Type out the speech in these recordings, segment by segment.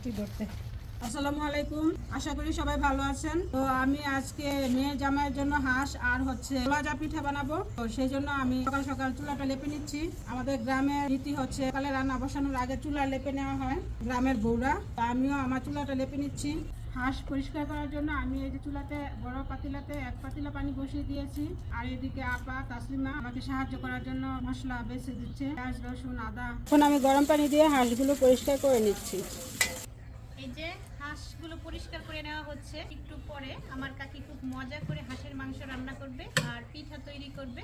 মাছটি ধরতে। আসসালামু আলাইকুম। আশা করি সবাই ভালো আছেন। তো আমি আজকে মেয়ে জামাইয়ের জন্য হাঁস আর হচ্ছে ভাজা পিঠা বানাবো। তো সেই জন্য আমি সকাল সকাল চুলাটা লেপে নিচ্ছি। আমাদের গ্রামের রীতি হচ্ছে সকালে রান্না বসানোর আগে চুলা লেপে নেওয়া হয় গ্রামের বউরা। তো আমিও আমার চুলাটা লেপে নিচ্ছি। হাঁস পরিষ্কার করার জন্য আমি এই যে চুলাতে বড় পাতিলাতে এক পাতিলা পানি বসিয়ে দিয়েছি। আর এদিকে আপা তাসলিমা আমাকে সাহায্য করার জন্য মশলা বেছে দিচ্ছে। পেঁয়াজ, রসুন, আদা। এখন আমি গরম পানি দিয়ে হাঁসগুলো পরিষ্কার করে নিচ্ছি। এই যে হাঁসগুলো পরিষ্কার করে নেওয়া হচ্ছে, একটু পরে আমার কাকি খুব মজা করে হাঁসের মাংস রান্না করবে আর পিঠা তৈরি করবে।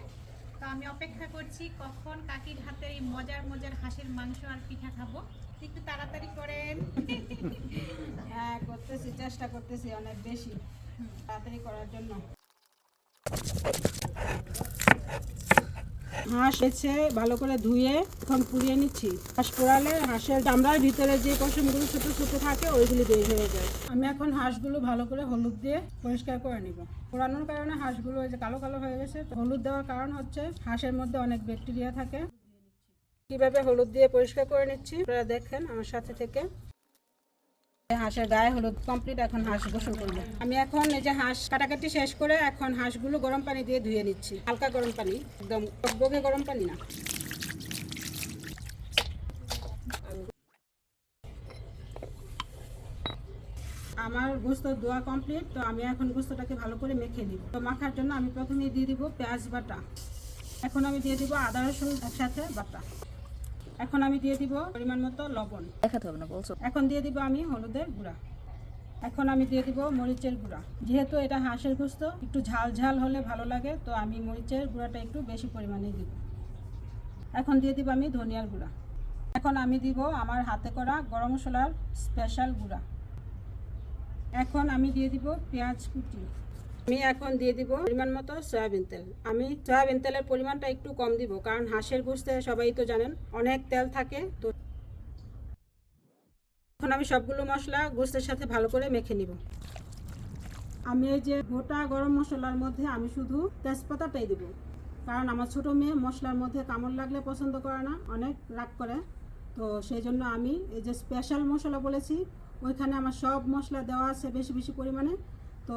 তো আমি অপেক্ষা করছি কখন কাকির হাতের এই মজার মজার হাঁসের মাংস আর পিঠা খাব। একটু তাড়াতাড়ি করেন। হ্যাঁ করতেছি, চেষ্টা করতেছি অনেক বেশি। তাড়াতাড়ি করার জন্য। হাঁস এসে ভালো করে ধুয়ে এখন পুড়িয়ে নিচ্ছি। হাঁস পোড়ালে হাঁসের চামড়ার ভিতরে যে পশমগুলো ছোট ছোট থাকে, ওইগুলি বের হয়ে যায়। আমি এখন হাঁসগুলো ভালো করে হলুদ দিয়ে পরিষ্কার করে নিব। পোড়ানোর কারণে হাঁসগুলো যে কালো কালো হয়ে গেছে। হলুদ দেওয়ার কারণ হচ্ছে হাঁসের মধ্যে অনেক ব্যাকটেরিয়া থাকে। কীভাবে হলুদ দিয়ে পরিষ্কার করে নিচ্ছি, আপনারা দেখেন আমার সাথে থেকে। হাঁসের গায়ে হলুদ কমপ্লিট এখন হাঁস গোসল করব। আমি এখন এই যে হাঁস কাটাকাটি শেষ করে এখন হাঁসগুলো গরম পানি দিয়ে ধুয়ে নিচ্ছি। হালকা গরম পানি, একদম বগে গরম পানি না। আমার গোস্ত ধোয়া কমপ্লিট তো আমি এখন গোস্তটাকে ভালো করে মেখে নিব। তো মাখার জন্য আমি প্রথমে দিয়ে দিব পেঁয়াজ বাটা। এখন আমি দিয়ে দিব আদা রসুন একসাথে বাটা। এখন আমি দিয়ে দিব পরিমাণ মতো লবণ। দেখাতে হবে না বলছো? এখন দিয়ে দিব আমি হলুদের গুঁড়া। এখন আমি দিয়ে দিব মরিচের গুঁড়া। যেহেতু এটা হাঁসের গোস্ত একটু ঝাল ঝাল হলে ভালো লাগে তো আমি মরিচের গুঁড়াটা একটু বেশি পরিমাণে দিব। এখন দিয়ে দিব আমি ধনিয়ার গুঁড়া। এখন আমি দিব আমার হাতে করা গরম মশলার স্পেশাল গুঁড়া। এখন আমি দিয়ে দিব পেঁয়াজ কুচি। আমি এখন দিয়ে দিব পরিমাণ মতো সয়াবিন তেল। আমি সয়াবিন তেলের পরিমাণটা একটু কম দিব, কারণ হাঁসের গোস্তে সবাই তো জানেন অনেক তেল থাকে, তো এখন আমি সবগুলো মশলা গোস্তের সাথে ভালো করে মেখে নিব। আমি এই যে গোটা গরম মশলার মধ্যে আমি শুধু তেজপাতাটাই দেব, কারণ আমার ছোট মেয়ে মশলার মধ্যে কামড় লাগলে পছন্দ করে না, অনেক রাগ করে। তো সেই জন্য আমি এই যে স্পেশাল মশলা বলেছি, ওইখানে আমার সব মশলা দেওয়া আছে বেশি বেশি পরিমাণে। তো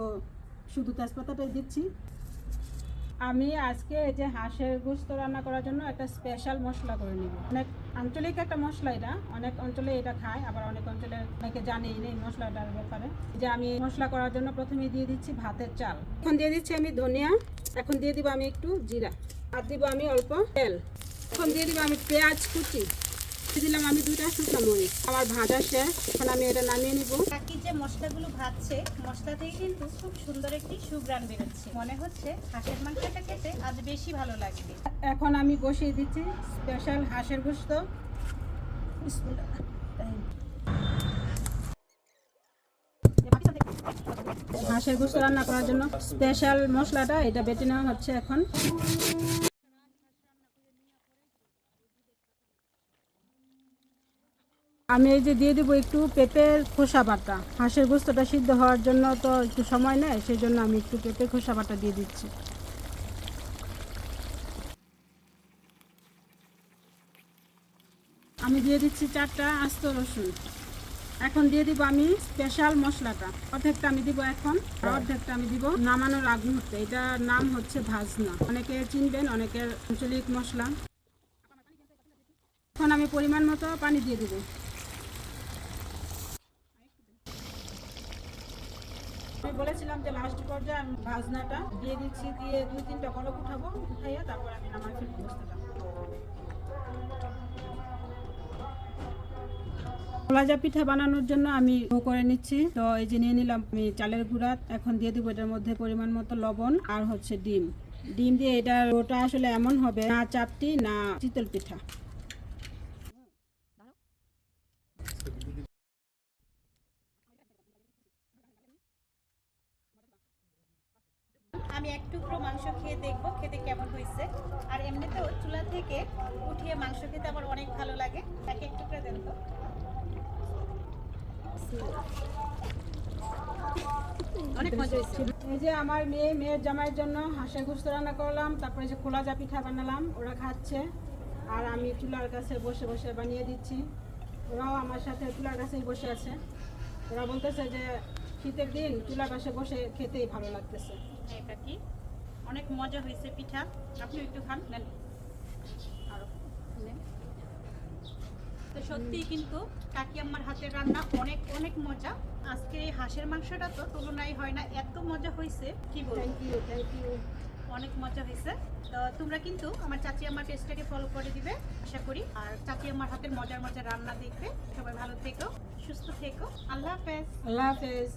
শুধু তেজপাতাটাই দিচ্ছি। আমি আজকে এই যে হাঁসের গোস্ত রান্না করার জন্য একটা স্পেশাল মশলা করে নিব। অনেক আঞ্চলিক একটা মশলা এটা। অনেক অঞ্চলে এটা খায়, আবার অনেক অঞ্চলে অনেকে জানেই নেই মশলাটার ব্যাপারে। যে আমি মশলা করার জন্য প্রথমে দিয়ে দিচ্ছি ভাতের চাল। এখন দিয়ে দিচ্ছি আমি ধনিয়া, এখন দিয়ে দিব আমি একটু জিরা। আর দিব আমি অল্প তেল। এখন দিয়ে দিব আমি পেঁয়াজ কুচি। দিলাম আমি দুইটা শুকনো মরিচ। আমার ভাজা শেষ এখন আমি এটা নামিয়ে নিব। কাকি যে মশলাগুলো ভাজছে মশলা থেকে কিন্তু খুব সুন্দর একটি সুগ্রান বেরোচ্ছে। মনে হচ্ছে হাঁসের মাংসটা খেতে আজ বেশি ভালো লাগবে। এখন আমি বসিয়ে দিচ্ছি স্পেশাল হাঁসের গোস্ত হাঁসের গোস্ত রান্না করার জন্য স্পেশাল মশলাটা এটা বেটে নেওয়া হচ্ছে এখন। আমি এই যে দিয়ে দেবো একটু পেঁপের খোসা বাটা। হাঁসের গোস্তটা সিদ্ধ হওয়ার জন্য তো একটু সময় নেয় সেই জন্য আমি একটু পেঁপের খোসা বাটা দিয়ে দিচ্ছি। আমি দিয়ে দিচ্ছি চারটা আস্ত রসুন। এখন দিয়ে দিব আমি স্পেশাল মশলাটা। অর্ধেকটা আমি দিব এখন অর্ধেকটা আমি দিব নামানোর আগ মুহূর্তে। এটার নাম হচ্ছে ভাজনা। অনেকে চিনবেন, অনেকের আঞ্চলিক মশলা। এখন আমি পরিমাণ মতো পানি দিয়ে দিব। বলেছিলাম যে লাস্ট পর্যায়ে আমি ভাজনাটা দিয়ে দিচ্ছি, দিয়ে দুই তিনটা কলক উঠাবো, উঠাইয়া তারপর আমি নামাই ফেলব বস্তাটা কলাজা পিঠা বানানোর জন্য আমি করে নিচ্ছি। তো এই যে নিয়ে নিলাম আমি চালের গুঁড়া, এখন দিয়ে দিব এটার মধ্যে পরিমাণ মতো লবণ আর হচ্ছে ডিম। ডিম দিয়ে এটা ওটা আসলে এমন হবে, না চাপটি না চিতল পিঠা। আমি এক টুকরো মাংস খেয়ে দেখব, খেতে কেমন হয়েছে। আর এমনিতেও চুলা থেকে উঠিয়ে মাংস খেতে আমার অনেক ভালো লাগে। এক এক টুকরো দেন তো। এই যে আমার মেয়ে, মেয়ের জামাইয়ের জন্য হাঁসের গোস্ত রান্না করলাম, তারপরে যে খোলা যা পিঠা বানালাম, ওরা খাচ্ছে। আর আমি চুলার কাছে বসে বসে বানিয়ে দিচ্ছি। ওরাও আমার সাথে চুলার কাছেই বসে আছে। ওরা বলতেছে যে শীতের দিন চুলার পাশে বসে খেতেই ভালো লাগতেছে। হ্যাঁ কাকি অনেক মজা হয়েছে পিঠা। আপনি একটু খান নেন। আরও তো সত্যিই কিন্তু কাকি আম্মার হাতের রান্না অনেক অনেক মজা। আজকে এই হাঁসের মাংসটা তো তুলনায় হয় না এত মজা হয়েছে। কি বলব? থ্যাংক ইউ থ্যাংক ইউ অনেক মজা হয়েছে। তো তোমরা কিন্তু আমার চাচি আমার পেজটাকে ফলো করে দিবে আশা করি। আর চাচি আমার হাতের মজার মজার রান্না দেখবে। সবাই ভালো থেকো সুস্থ থেকো। আল্লাহ হাফেজ। আল্লাহ হাফেজ।